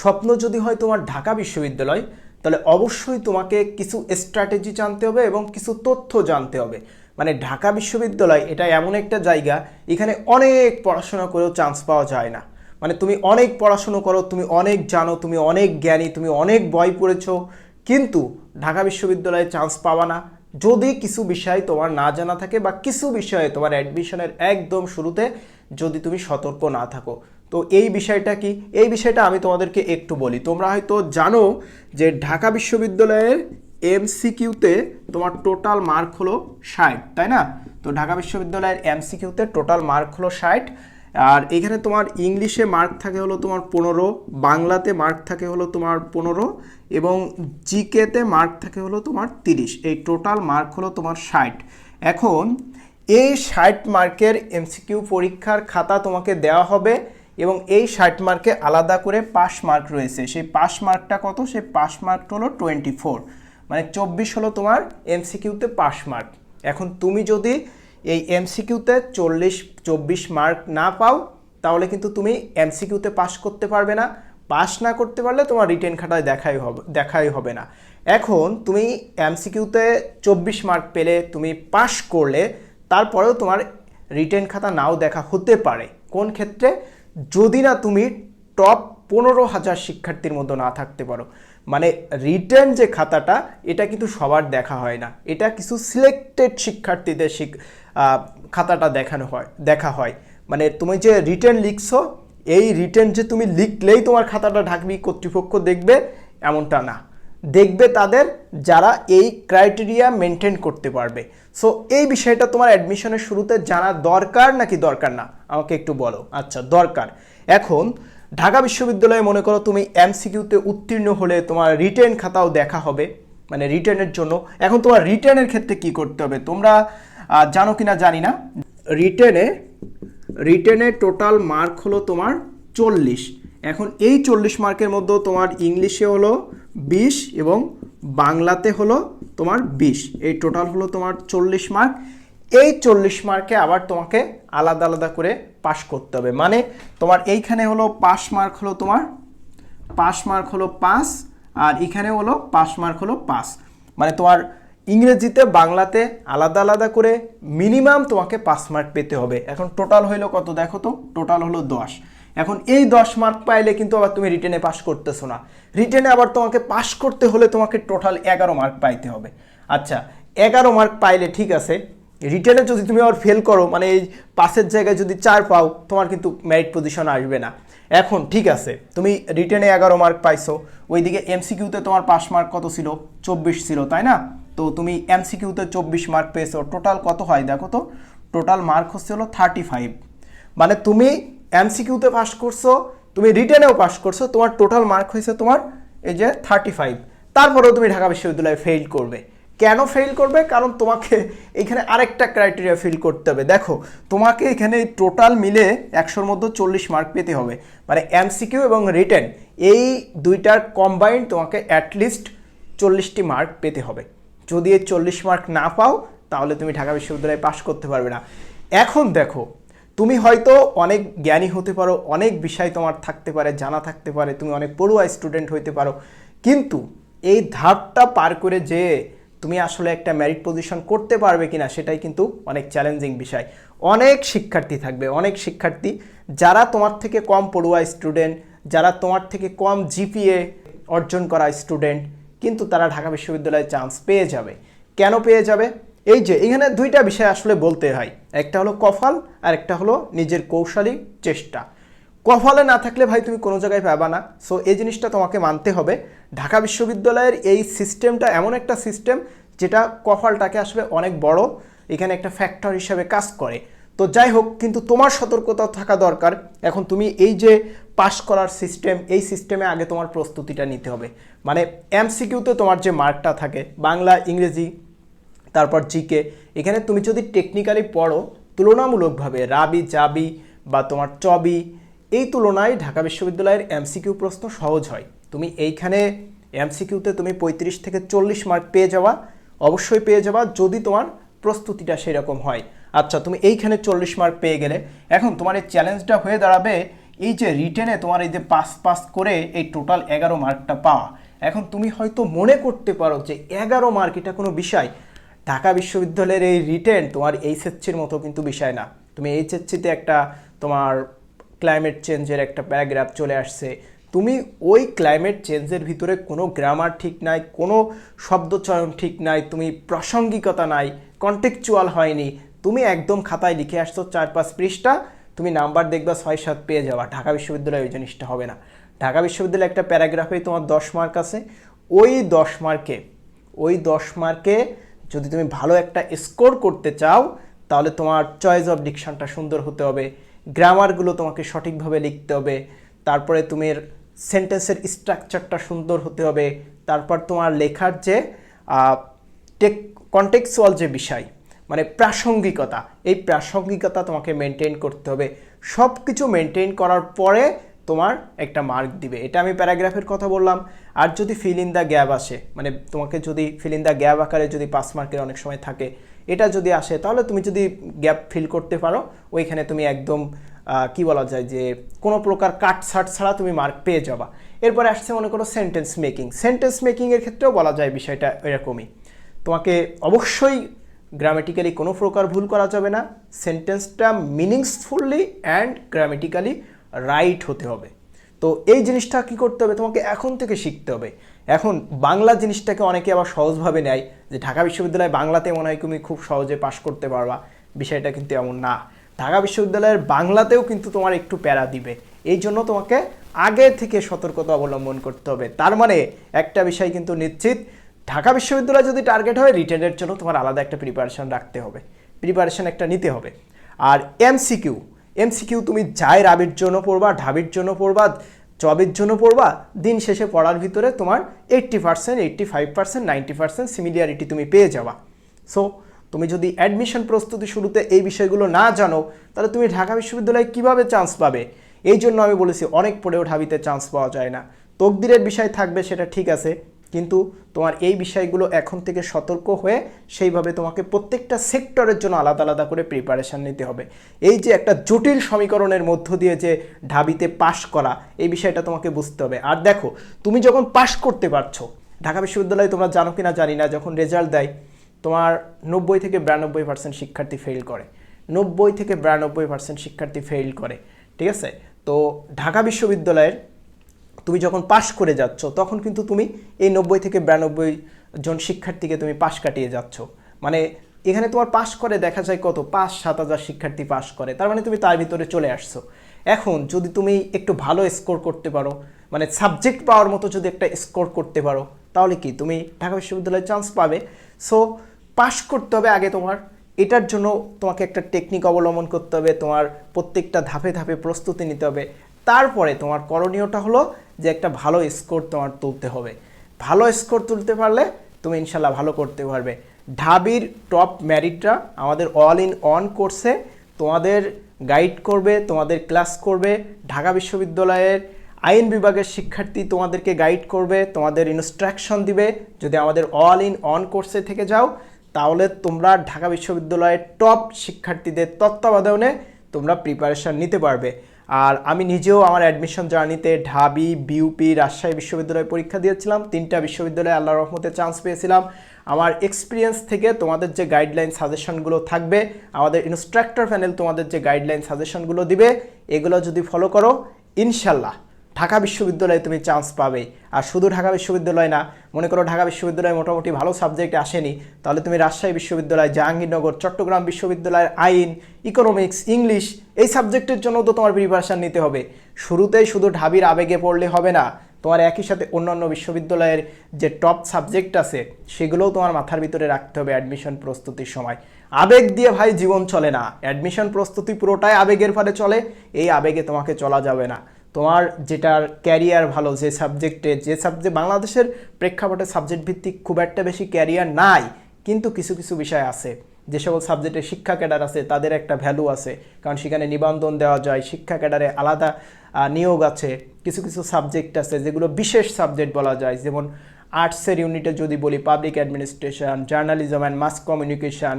স্বপ্ন যদি হয় তোমার ঢাকা বিশ্ববিদ্যালয়, তাহলে অবশ্যই তোমাকে কিছু স্ট্র্যাটেজি জানতে হবে এবং কিছু তথ্য জানতে হবে। মানে ঢাকা বিশ্ববিদ্যালয় এটা এমন একটা জায়গা, এখানে অনেক পড়াশোনা করেও চান্স পাওয়া যায় না। মানে তুমি অনেক পড়াশুনো করো, তুমি অনেক জানো, তুমি অনেক জ্ঞানী, তুমি অনেক বই পড়েছো, কিন্তু ঢাকা বিশ্ববিদ্যালয়ে চান্স পাওয়া না। যদি কিছু বিষয় তোমার না জানা থাকে বা কিছু বিষয়ে তোমার অ্যাডমিশনের একদম শুরুতে যদি তুমি সতর্ক না থাকো তো এই বিষয়টা কি? এই বিষয়টা আমি তোমাদেরকে একটু বলি। তোমরা হয়তো জানো যে ঢাকা বিশ্ববিদ্যালয়ের এমসিকিউতে তোমার টোটাল মার্ক হলো ষাট, তাই না? তো ঢাকা বিশ্ববিদ্যালয়ের এমসিকিউতে টোটাল মার্ক হলো ষাট। আর এখানে তোমার ইংলিশে মার্ক থাকে হলো তোমার পনেরো, বাংলাতে মার্ক থাকে হলো তোমার পনেরো, এবং জিকেতে মার্ক থাকে হলো তোমার তিরিশ। এই টোটাল মার্ক হলো তোমার ষাট। এখন এই ষাট মার্কের এমসিকিউ পরীক্ষার খাতা তোমাকে দেওয়া হবে এবং এই ষাট মার্কে আলাদা করে পাস মার্ক রয়েছে। সেই পাস মার্কটা কত? সেই পাস মার্কটা হলো টোয়েন্টি ফোর মানে চব্বিশ হলো তোমার এমসিকিউতে পাস মার্ক। এখন তুমি যদি এই এমসিকিউতে চল্লিশ, চব্বিশ মার্ক না পাও, তাহলে কিন্তু তুমি এমসিকিউতে পাস করতে পারবে না। পাস না করতে পারলে তোমার রিটেন খাতায় দেখাই হবে দেখাই হবে না। এখন তুমি এমসিকিউতে চব্বিশ মার্ক পেলে, তুমি পাস করলে, তারপরেও তোমার রিটেন খাতা নাও দেখা হতে পারে। কোন ক্ষেত্রে? যদি না তুমি টপ পনেরো হাজার শিক্ষার্থীর মধ্যে না থাকতে পারো। মানে রিটার্ন যে খাতাটা, এটা কিন্তু সবার দেখা হয় না। এটা কিছু সিলেক্টেড শিক্ষার্থীদের শিক খাতাটা দেখানো হয়, দেখা হয়। মানে তুমি যে রিটার্ন লিখছো, এই রিটার্ন যে তুমি লিখলেই তোমার খাতাটা ঢাকবি, কর্তৃপক্ষ দেখবে, এমনটা না। দেখবে তাদের যারা এই ক্রাইটেরিয়া মেনটেন করতে পারবে। সো এই বিষয়টা তোমার অ্যাডমিশনের শুরুতে জানা দরকার নাকি দরকার না? আমাকে একটু বলো। আচ্ছা দরকার। এখন, ঢাকা বিশ্ববিদ্যালয়ে মনে করো তুমি এমসিকিউতে উত্তীর্ণ হলে তোমার রিটেন খাতাও দেখা হবে মানে রিটার্নের জন্য। এখন তোমার রিটার্নের ক্ষেত্রে কি করতে হবে? তোমরা জানো কিনা জানি না। রিটেনে রিটেনে টোটাল মার্ক হলো তোমার চল্লিশ। এখন এই চল্লিশ মার্কের মধ্যে তোমার ইংলিশে হলো বিশ এবং বাংলাতে হলো তোমার বিশ। এই টোটাল হলো তোমার চল্লিশ মার্ক এই চল্লিশ মার্কে আবার তোমাকে আলাদা আলাদা করে পাশ করতে হবে। মানে তোমার এইখানে হলো পাস মার্ক হলো তোমার পাস মার্ক হলো পাস আর এখানে হলো পাস মার্ক হলো পাস মানে তোমার ইংরেজিতে বাংলাতে আলাদা আলাদা করে মিনিমাম তোমাকে পাস মার্ক পেতে হবে। এখন টোটাল হইল কত দেখো তো? টোটাল হলো দশ। এখন এই দশ মার্ক পাইলে কিন্তু আবার তুমি রিটেনে পাস করতেছো না। রিটেনে আবার তোমাকে পাস করতে হলে তোমাকে টোটাল এগারো মার্ক পাইতে হবে। আচ্ছা এগারো মার্ক পাইলে ঠিক আছে রিটেনে যদি তুমি আবার ফেল করো মানে এই পাসের জায়গায় যদি চার পাও, তোমার কিন্তু মেরিট পজিশন আসবে না। এখন ঠিক আছে, তুমি রিটেনে এগারো মার্ক পাইছো, ওইদিকে এমসিকিউতে তোমার পাস মার্ক কত ছিল? চব্বিশ ছিল, তাই না? তো তুমি এমসিকিউতে চব্বিশ মার্ক পেয়েছ টোটাল কত হয়? দেখো তো টোটাল মার্ক হচ্ছে হলো থার্টি ফাইভ মানে তুমি এমসিকিউতে পাস করছ, তুমি রিটেনেও পাস করছ, তোমার টোটাল মার্ক হয়েছে তোমার এই যে থার্টি ফাইভ তারপরেও তুমি ঢাকা বিশ্ববিদ্যালয়ে ফেল করবে। কেন ফেল করবে? কারণ তোমাকে এখানে আরেকটা ক্রাইটেরিয়া ফিল করতে হবে। দেখো, তোমাকে এখানে টোটাল মিলে একশোর মধ্যে চল্লিশ মার্ক পেতে হবে। মানে এমসিকিউ এবং রিটেন এই দুইটার কম্বাইন্ড তোমাকে অ্যাটলিস্ট চল্লিশটি মার্ক পেতে হবে। যদি এই চল্লিশ মার্ক না পাও, তাহলে তুমি ঢাকা বিশ্ববিদ্যালয়ে পাশ করতে পারবে না। এখন দেখো তুমি হয়তো অনেক জ্ঞানী হতে পারো, অনেক বিষয় তোমার থাকতে পারে, জানা থাকতে পারে, তুমি অনেক পড়ুয়া স্টুডেন্ট হইতে পারো। কিন্তু এই ধাপটা পার করে যে তুমি আসলে একটা ম্যারিট পজিশন করতে পারবে কিনা, সেটাই কিন্তু অনেক চ্যালেঞ্জিং বিষয়। অনেক শিক্ষার্থী থাকবে, অনেক শিক্ষার্থী যারা তোমার থেকে কম পড়ুয়া স্টুডেন্ট যারা তোমার থেকে কম জিপিএ অর্জন করা স্টুডেন্ট কিন্তু তারা ঢাকা বিশ্ববিদ্যালয়ে চান্স পেয়ে যাবে। কেন পেয়ে যাবে? এই যে, এখানে দুইটা বিষয় আসলে বলতে হয়। একটা হলো কফাল, আর একটা হলো নিজের কৌশলী চেষ্টা। কফলে না থাকলে ভাই তুমি কোনো জায়গায় পাবা না। সো এই জিনিসটা তোমাকে মানতে হবে। ঢাকা বিশ্ববিদ্যালয়ের এই সিস্টেমটা এমন একটা সিস্টেম যেটা কফালটাকে আসলে অনেক বড়, এখানে একটা ফ্যাক্টর হিসাবে কাজ করে। তো যাই হোক, কিন্তু তোমার সতর্কতা থাকা দরকার। এখন তুমি এই যে পাস করার সিস্টেম এই সিস্টেমে আগে তোমার প্রস্তুতিটা নিতে হবে। মানে এমসিকিউতে তোমার যে মার্কটা থাকে, বাংলা, ইংরেজি তারপর জিকে এখানে তুমি যদি টেকনিক্যালি পড়ো, তুলনামূলকভাবে রাবি, জাবি বা তোমার চবি, এই তুলনায় ঢাকা বিশ্ববিদ্যালয়ের এমসিকিউ প্রশ্ন সহজ হয়। তুমি এইখানে এমসিকিউতে তুমি পঁয়ত্রিশ থেকে চল্লিশ মার্ক পেয়ে যাওয়া, অবশ্যই পেয়ে যাবা যদি তোমার প্রস্তুতিটা সেরকম হয়। আচ্ছা তুমি এইখানে চল্লিশ মার্ক পেয়ে গেলে, এখন তোমার এই চ্যালেঞ্জটা হয়ে দাঁড়াবে এই যে রিটেনে তোমার এই যে পাস পাস করে এই টোটাল এগারো মার্কটা পাওয়া। এখন তুমি হয়তো মনে করতে পারো যে এগারো মার্ক এটা কোনো বিষয় ঢাকা বিশ্ববিদ্যালয়ের এই রিটেন তোমার এইচএসসির মতো কিন্তু বিষয় না। তুমি এইচএসসিতে একটা তোমার ক্লাইমেট চেঞ্জের একটা প্যারাগ্রাফ চলে আসছে। তুমি ওই ক্লাইমেট চেঞ্জের ভিতরে কোনো গ্রামার ঠিক নাই, কোনো শব্দচয়ন ঠিক নাই, তুমি প্রাসঙ্গিকতা নাই কন্টেকচুয়াল হয়নি, তুমি একদম খাতায় লিখে আসছো চার পাঁচ পৃষ্ঠা, তুমি নাম্বার দেখবা ছয় সাত পেয়ে যাওয়া ঢাকা বিশ্ববিদ্যালয়ে ওই জিনিসটা হবে না। ঢাকা বিশ্ববিদ্যালয়ে একটা প্যারাগ্রাফে তোমার দশ মার্ক আছে। ওই দশ মার্কে ওই দশ মার্কে যদি তুমি ভালো একটা স্কোর করতে চাও, তাহলে তোমার চয়েস অফ ডিকশনটা সুন্দর হতে হবে গ্রামারগুলো তোমাকে সঠিকভাবে লিখতে হবে, তারপরে তুমি সেন্টেন্সের স্ট্রাকচারটা সুন্দর হতে হবে, তারপর তোমার লেখার যে টেক কন্টেক্সুয়াল যে বিষয় মানে প্রাসঙ্গিকতা, এই প্রাসঙ্গিকতা তোমাকে মেনটেন করতে হবে। সব কিছু মেনটেন করার পরে তোমার একটা মার্ক দিবে। এটা আমি প্যারাগ্রাফের কথা বললাম। আর যদি ফিল ইন দ্য গ্যাপ আসে মানে তোমাকে যদি ফিল ইন দ্য গ্যাপ আকারে যদি পাস মার্কের অনেক সময় থাকে, এটা যদি আসে, তাহলে তুমি যদি গ্যাপ ফিল করতে পারো, ওইখানে তুমি একদম কি বলা যায় যে, কোনো প্রকার কাট ছাট ছাড়া তুমি মার্ক পেয়ে যাবা। এরপরে আসছে মনে করো সেন্টেন্স মেকিং সেন্টেন্স মেকিংয়ের ক্ষেত্রেও বলা যায় বিষয়টা এরকমই। তোমাকে অবশ্যই গ্রামেটিক্যালি কোনো প্রকার ভুল করা যাবে না। সেন্টেন্সটা মিনিংসফুললি অ্যান্ড গ্রামেটিক্যালি রাইট হতে হবে। তো এই জিনিসটা কি করতে হবে? তোমাকে এখন থেকে শিখতে হবে। এখন বাংলা জিনিসটাকে অনেকে আবার সহজভাবে নেয় যে ঢাকা বিশ্ববিদ্যালয়ে বাংলাতে মনে হয় তুমি খুব সহজে পাশ করতে পারবা। বিষয়টা কিন্তু এমন না। ঢাকা বিশ্ববিদ্যালয়ের বাংলাতেও কিন্তু তোমার একটু প্যারা দিবে। এই জন্য তোমাকে আগে থেকে সতর্কতা অবলম্বন করতে হবে। তার মানে একটা বিষয় কিন্তু নিশ্চিত, ঢাকা বিশ্ববিদ্যালয় যদি টার্গেট হয় রিটেনের জন্য তোমার আলাদা একটা প্রিপারেশন রাখতে হবে। প্রিপারেশন একটা নিতে হবে। আর এমসিকিউ এমসিকিউ, তুমি যাই রাবির জন্য পড়বা, ঢাবির জন্য পড়বা, জবের জন্য পড়বা, দিন শেষে পড়ার ভিতরে তোমার eighty percent eighty five percent ninety percent similarity তুমি পেয়ে যাবা। সো তুমি যদি অ্যাডমিশন প্রস্তুতি শুরুতে এই বিষয়গুলো না জানো, তাহলে তুমি ঢাকা বিশ্ববিদ্যালয়ে কীভাবে চান্স পাবে? এই জন্য আমি বলেছি, অনেক পড়েও ঢাবিতে চান্স পাওয়া যায় না। তকদিরের বিষয় থাকবে, সেটা ঠিক আছে কিন্তু তোমার এই বিষয়গুলো এখন থেকে সতর্ক হয়ে সেইভাবে তোমাকে প্রত্যেকটা সেক্টরের জন্য আলাদা আলাদা করে প্রিপারেশান নিতে হবে। এই যে একটা জটিল সমীকরণের মধ্য দিয়ে যে ঢাবিতে পাশ করা, এই বিষয়টা তোমাকে বুঝতে হবে। আর দেখো, তুমি যখন পাশ করতে পারছ, ঢাকা বিশ্ববিদ্যালয়ে তোমরা জানো কি না জানি না, যখন রেজাল্ট দেয়, তোমার নব্বই থেকে বিরানব্বই পার্সেন্ট শিক্ষার্থী ফেল করে। নব্বই থেকে বিরানব্বই পার্সেন্ট শিক্ষার্থী ফেল করে, ঠিক আছে? তো ঢাকা বিশ্ববিদ্যালয়ের তুমি যখন পাশ করে যাচ্ছ, তখন কিন্তু তুমি এই নব্বই থেকে বিরানব্বই জন শিক্ষার্থীকে তুমি পাশ কাটিয়ে যাচ্ছ। মানে এখানে তোমার পাশ করে দেখা যায় কত? পাঁচ, সাত হাজার শিক্ষার্থী পাশ করে। তার মানে তুমি তার ভিতরে চলে আসছো। এখন যদি তুমি একটু ভালো স্কোর করতে পারো মানে সাবজেক্ট পাওয়ার মতো যদি একটা স্কোর করতে পারো, তাহলে কি? তুমি ঢাকা বিশ্ববিদ্যালয়ে চান্স পাবে। সো পাশ করতে হবে আগে তোমার। এটার জন্য তোমাকে একটা টেকনিক অবলম্বন করতে হবে। তোমার প্রত্যেকটা ধাপে ধাপে প্রস্তুতি নিতে হবে। তারপরে তোমার করণীয়টা হলো যে একটা ভালো স্কোর তোমার তুলতে হবে। ভালো স্কোর তুলতে পারলে তুমি ইনশাল্লাহ ভালো করতে পারবে। ঢাবির টপ ম্যারিটরা আমাদের অল ইন অন কোর্সে তোমাদের গাইড করবে, তোমাদের ক্লাস করবে। ঢাকা বিশ্ববিদ্যালয়ের আইন বিভাগের শিক্ষার্থী তোমাদেরকে গাইড করবে, তোমাদের ইনস্ট্রাকশন দিবে। যদি আমাদের অল ইন অন কোর্সে থেকে যাও, তাহলে তোমরা ঢাকা বিশ্ববিদ্যালয়ের টপ শিক্ষার্থীদের তত্ত্বাবধানে তোমরা প্রিপারেশান নিতে পারবে। আর আমি নিজেও আমার অ্যাডমিশন জার্নিতে ঢাবি বিউপি রাজশাহী বিশ্ববিদ্যালয়ে পরীক্ষা দিয়েছিলাম। তিনটা বিশ্ববিদ্যালয়ে আল্লাহ রহমতে চান্স পেয়েছিলাম। আমার এক্সপিরিয়েন্স থেকে তোমাদের যে গাইডলাইন সাজেশনগুলো থাকবে, আমাদের ইনস্ট্রাক্টর প্যানেল তোমাদের যে গাইডলাইন সাজেশনগুলো দিবে, এগুলো যদি ফলো করো, ইনশাল্লাহ। ঢাকা বিশ্ববিদ্যালয়ে তুমি চান্স পাবে। আর শুধু ঢাকা বিশ্ববিদ্যালয় না, মনে করো ঢাকা বিশ্ববিদ্যালয়ে মোটামুটি ভালো সাবজেক্ট আসেনি, তাহলে তুমি রাজশাহী বিশ্ববিদ্যালয়, জাহাঙ্গীরনগর, চট্টগ্রাম বিশ্ববিদ্যালয়ের আইন ইকোনমিক্স ইংলিশ এই সাবজেক্টের জন্য তো তোমার প্রিপারেশান নিতে হবে। শুরুতেই শুধু ঢাবির আবেগে পড়লে হবে না, তোমার একই সাথে অন্যান্য বিশ্ববিদ্যালয়ের যে টপ সাবজেক্ট আছে, সেগুলোও তোমার মাথার ভিতরে রাখতে হবে অ্যাডমিশন প্রস্তুতির সময়। আবেগ দিয়ে ভাই জীবন চলে না অ্যাডমিশন প্রস্তুতি পুরোটাই আবেগের ফলে চলে, এই আবেগে তোমাকে চলা যাবে না। তোমার যেটার ক্যারিয়ার ভালো, যে সাবজেক্টে যে সাবজেক্ট বাংলাদেশের প্রেক্ষাপটে সাবজেক্ট ভিত্তিক খুব একটা বেশি ক্যারিয়ার নাই, কিন্তু কিছু কিছু বিষয় আছে। যে সকল সাবজেক্টে শিক্ষা ক্যাডার আছে, তাদের একটা ভ্যালু আছে। কারণ সেখানে নিবন্ধন দেওয়া যায়, শিক্ষা ক্যাডারে আলাদা নিয়োগ আছে। কিছু কিছু সাবজেক্ট আছে, যেগুলো বিশেষ সাবজেক্ট বলা যায়। যেমন আর্টসের ইউনিটে যদি বলি public administration journalism and mass communication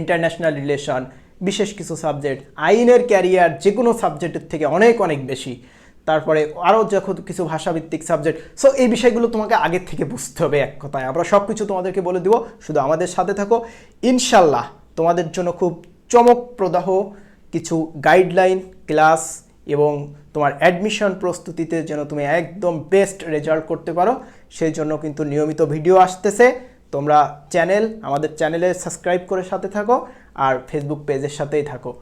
international relation বিশেষ কিছু সাবজেক্ট আইনের ক্যারিয়ার যে কোনো সাবজেক্টের থেকে অনেক অনেক বেশি। তারপরে আরও যখন কিছু ভাষাভিত্তিক সাবজেক্ট সো এই বিষয়গুলো তোমাকে আগের থেকে বুঝতে হবে এক কথায়। আমরা সব কিছু তোমাদেরকে বলে দিব, শুধু আমাদের সাথে থাকো। ইনশাল্লাহ তোমাদের জন্য খুব চমকপ্রদাহ কিছু গাইডলাইন ক্লাস এবং তোমার অ্যাডমিশন প্রস্তুতিতে যেন তুমি একদম বেস্ট রেজাল্ট করতে পারো, সেই জন্য কিন্তু নিয়মিত ভিডিও আসতেছে। তোমরা চ্যানেল আমাদের চ্যানেলে সাবস্ক্রাইব করে সাথে থাকো। আর ফেসবুক পেজের সাথেই থাকো।